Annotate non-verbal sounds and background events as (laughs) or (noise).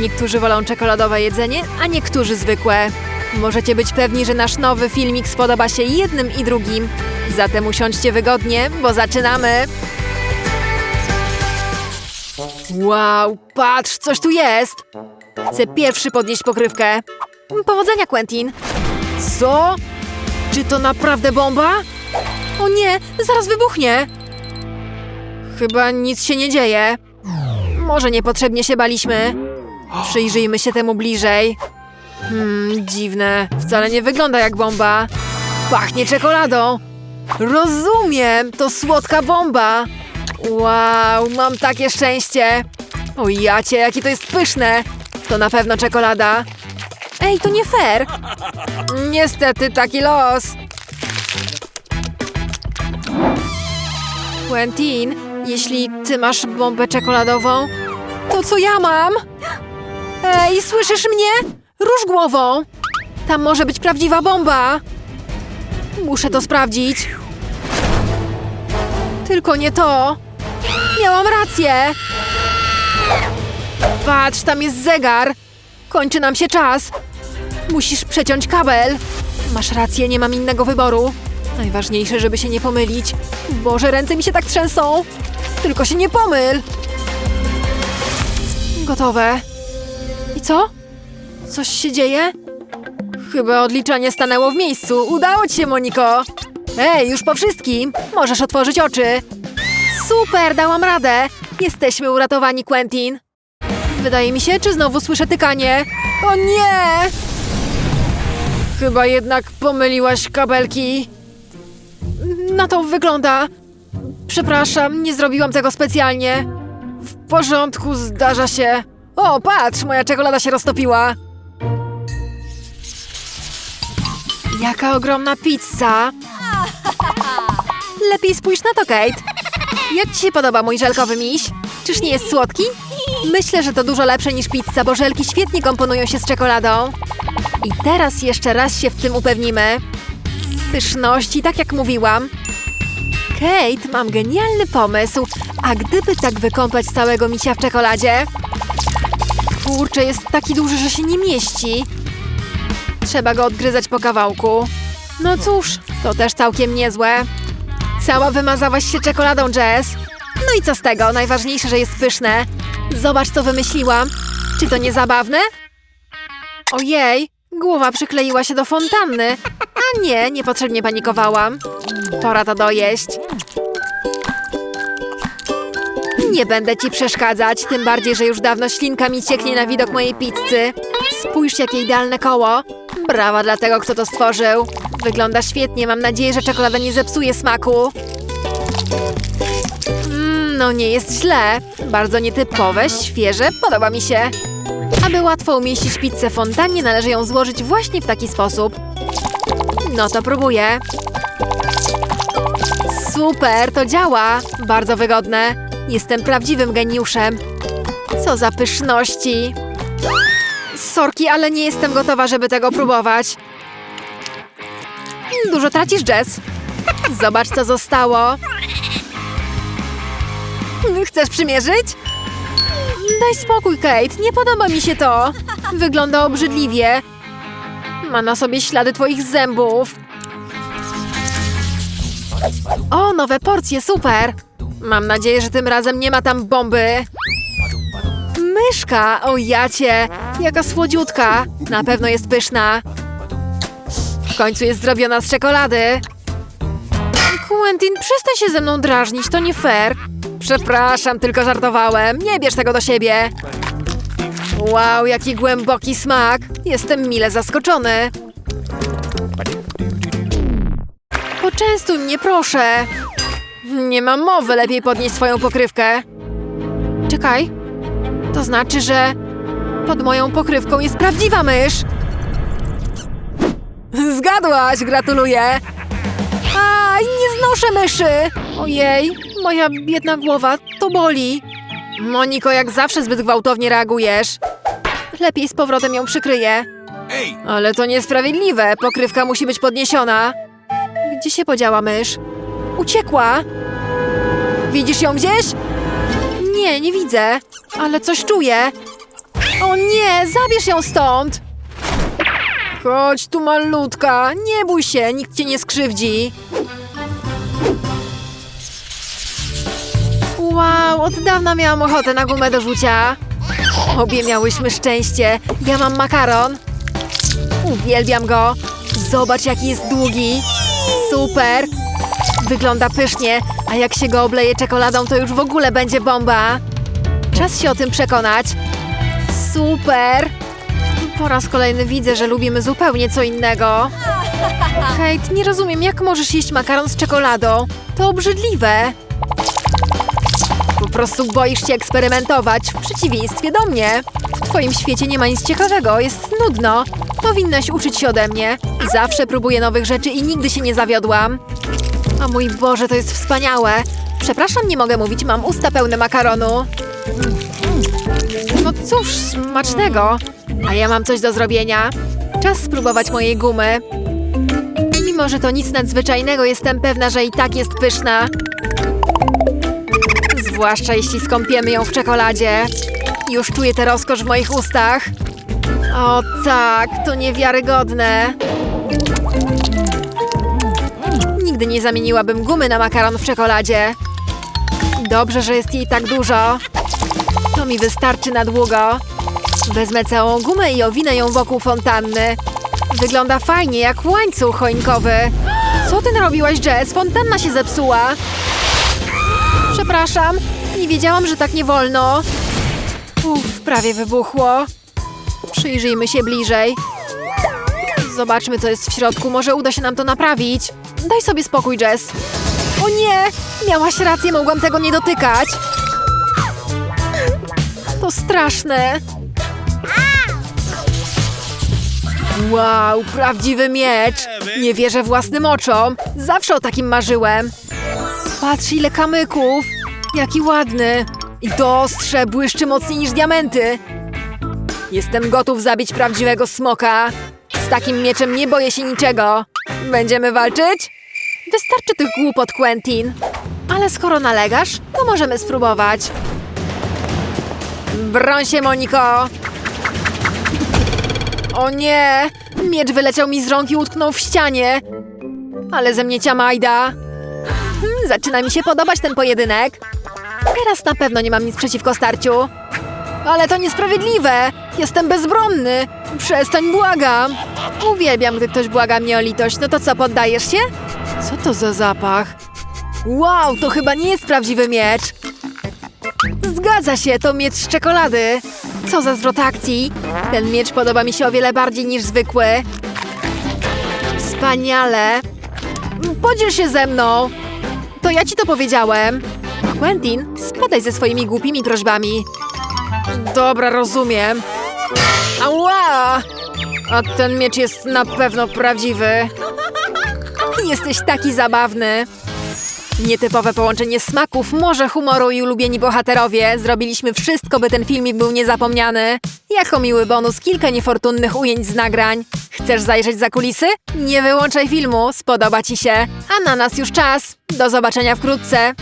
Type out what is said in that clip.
Niektórzy wolą czekoladowe jedzenie, a niektórzy zwykłe. Możecie być pewni, że nasz nowy filmik spodoba się jednym i drugim. Zatem usiądźcie wygodnie, bo zaczynamy! Wow, patrz, coś tu jest! Chcę pierwszy podnieść pokrywkę. Powodzenia, Quentin! Co? Czy to naprawdę bomba? O nie, zaraz wybuchnie! Chyba nic się nie dzieje. Może niepotrzebnie się baliśmy. Przyjrzyjmy się temu bliżej. Hmm, dziwne. Wcale nie wygląda jak bomba. Pachnie czekoladą. Rozumiem, to słodka bomba. Wow, mam takie szczęście. O jacie, jakie to jest pyszne. To na pewno czekolada. Ej, to nie fair. Niestety taki los. Quentin, jeśli ty masz bombę czekoladową, to co ja mam? Ej, słyszysz mnie? Rusz głową! Tam może być prawdziwa bomba! Muszę to sprawdzić. Tylko nie to. Miałam rację. Patrz, tam jest zegar. Kończy nam się czas. Musisz przeciąć kabel. Masz rację, nie mam innego wyboru. Najważniejsze, żeby się nie pomylić. Boże, ręce mi się tak trzęsą. Tylko się nie pomyl. Gotowe. Co? Coś się dzieje? Chyba odliczanie stanęło w miejscu. Udało ci się, Moniko. Ej, już po wszystkim. Możesz otworzyć oczy. Super, dałam radę. Jesteśmy uratowani, Quentin. Wydaje mi się, czy znowu słyszę tykanie. O nie! Chyba jednak pomyliłaś kabelki. Na to wygląda. Przepraszam, nie zrobiłam tego specjalnie. W porządku, zdarza się. O, patrz, moja czekolada się roztopiła. Jaka ogromna pizza. (laughs) Lepiej spójrz na to, Kate. Jak ci się podoba mój żelkowy miś? Czyż nie jest słodki? Myślę, że to dużo lepsze niż pizza, bo żelki świetnie komponują się z czekoladą. I teraz jeszcze raz się w tym upewnimy. Pyszności, tak jak mówiłam. Kate, mam genialny pomysł. A gdyby tak wykąpać całego misia w czekoladzie? Kurczę, jest taki duży, że się nie mieści. Trzeba go odgryzać po kawałku. No cóż, to też całkiem niezłe. Cała wymazałaś się czekoladą, Jess. No i co z tego? Najważniejsze, że jest pyszne. Zobacz, co wymyśliłam. Czy to nie zabawne? Ojej, głowa przykleiła się do fontanny. A nie, niepotrzebnie panikowałam. Pora to dojeść. Nie będę ci przeszkadzać, tym bardziej, że już dawno ślinka mi cieknie na widok mojej pizzy. Spójrz, jakie idealne koło. Brawa dla tego, kto to stworzył. Wygląda świetnie, mam nadzieję, że czekolada nie zepsuje smaku. Mm, no nie jest źle. Bardzo nietypowe, świeże, podoba mi się. Aby łatwo umieścić pizzę w fontannie, należy ją złożyć właśnie w taki sposób. No to próbuję. Super, to działa. Bardzo wygodne. Jestem prawdziwym geniuszem. Co za pyszności. Sorki, ale nie jestem gotowa, żeby tego próbować. Dużo tracisz, Jess. (laughs) Zobacz, co zostało. Chcesz przymierzyć? Daj spokój, Kate. Nie podoba mi się to. Wygląda obrzydliwie. Ma na sobie ślady twoich zębów. O, nowe porcje, super. Mam nadzieję, że tym razem nie ma tam bomby. Myszka, o jacie, jaka słodziutka. Na pewno jest pyszna. W końcu jest zrobiona z czekolady. Quentin, przestań się ze mną drażnić, to nie fair. Przepraszam, tylko żartowałem. Nie bierz tego do siebie. Wow, jaki głęboki smak. Jestem mile zaskoczony. Poczęstuj mnie, proszę. Nie mam mowy, lepiej podnieść swoją pokrywkę. Czekaj. To znaczy, że pod moją pokrywką jest prawdziwa mysz. Zgadłaś, gratuluję. Aj, nie znoszę myszy. Ojej, moja biedna głowa, to boli. Moniko, jak zawsze zbyt gwałtownie reagujesz. Lepiej z powrotem ją przykryję. Ale to niesprawiedliwe, pokrywka musi być podniesiona. Gdzie się podziała mysz? Uciekła. Widzisz ją gdzieś? Nie, nie widzę, ale coś czuję. O nie! zabierz ją stąd! Chodź tu, malutka. Nie bój się, nikt cię nie skrzywdzi. Wow, od dawna miałam ochotę na gumę do rzucia. Obie miałyśmy szczęście. Ja mam makaron. Uwielbiam go. Zobacz, jaki jest długi. Super. Wygląda pysznie, a jak się go obleje czekoladą, to już w ogóle będzie bomba. Czas się o tym przekonać. Super. Po raz kolejny widzę, że lubimy zupełnie co innego. Kate, nie rozumiem, jak możesz jeść makaron z czekoladą? To obrzydliwe. Po prostu boisz się eksperymentować, w przeciwieństwie do mnie. W twoim świecie nie ma nic ciekawego, jest nudno. Powinnaś uczyć się ode mnie. Zawsze próbuję nowych rzeczy i nigdy się nie zawiodłam. O mój Boże, to jest wspaniałe. Przepraszam, nie mogę mówić, mam usta pełne makaronu. No cóż, smacznego. A ja mam coś do zrobienia. Czas spróbować mojej gumy. Mimo, że to nic nadzwyczajnego, jestem pewna, że i tak jest pyszna. Zwłaszcza jeśli skąpiemy ją w czekoladzie. Już czuję tę rozkosz w moich ustach. O tak, to niewiarygodne. Nigdy nie zamieniłabym gumy na makaron w czekoladzie. Dobrze, że jest jej tak dużo. To mi wystarczy na długo. Wezmę całą gumę i owinę ją wokół fontanny. Wygląda fajnie, jak łańcuch choinkowy. Co ty narobiłaś, Jess? Fontanna się zepsuła. Przepraszam, nie wiedziałam, że tak nie wolno. Uff, prawie wybuchło. Przyjrzyjmy się bliżej. Zobaczmy, co jest w środku. Może uda się nam to naprawić. Daj sobie spokój, Jess. O nie! Miałaś rację, mogłam tego nie dotykać. To straszne. Wow, prawdziwy miecz. Nie wierzę własnym oczom. Zawsze o takim marzyłem. Patrz, ile kamyków. Jaki ładny. I to ostrze błyszczy mocniej niż diamenty. Jestem gotów zabić prawdziwego smoka. Z takim mieczem nie boję się niczego. Będziemy walczyć? Wystarczy tych głupot, Quentin. Ale skoro nalegasz, to możemy spróbować. Broń się, Moniko! O nie! Miecz wyleciał mi z rąk i utknął w ścianie. Ale ze mnie ciamajda. Hmm, zaczyna mi się podobać ten pojedynek. Teraz na pewno nie mam nic przeciwko starciu. Ale to niesprawiedliwe! Jestem bezbronny! Przestań, błagam! Uwielbiam, gdy ktoś błaga mnie o litość. No to co, poddajesz się? Co to za zapach? Wow, to chyba nie jest prawdziwy miecz. Zgadza się, to miecz z czekolady. Co za zwrot akcji. Ten miecz podoba mi się o wiele bardziej niż zwykły. Wspaniale. Podziel się ze mną. To ja ci to powiedziałem. Quentin, spadaj ze swoimi głupimi prośbami. Dobra, rozumiem. Ała! A ten miecz jest na pewno prawdziwy. Jesteś taki zabawny. Nietypowe połączenie smaków, może humoru i ulubieni bohaterowie. Zrobiliśmy wszystko, by ten filmik był niezapomniany. Jako miły bonus kilka niefortunnych ujęć z nagrań. Chcesz zajrzeć za kulisy? Nie wyłączaj filmu, spodoba Ci się. A na nas już czas. Do zobaczenia wkrótce.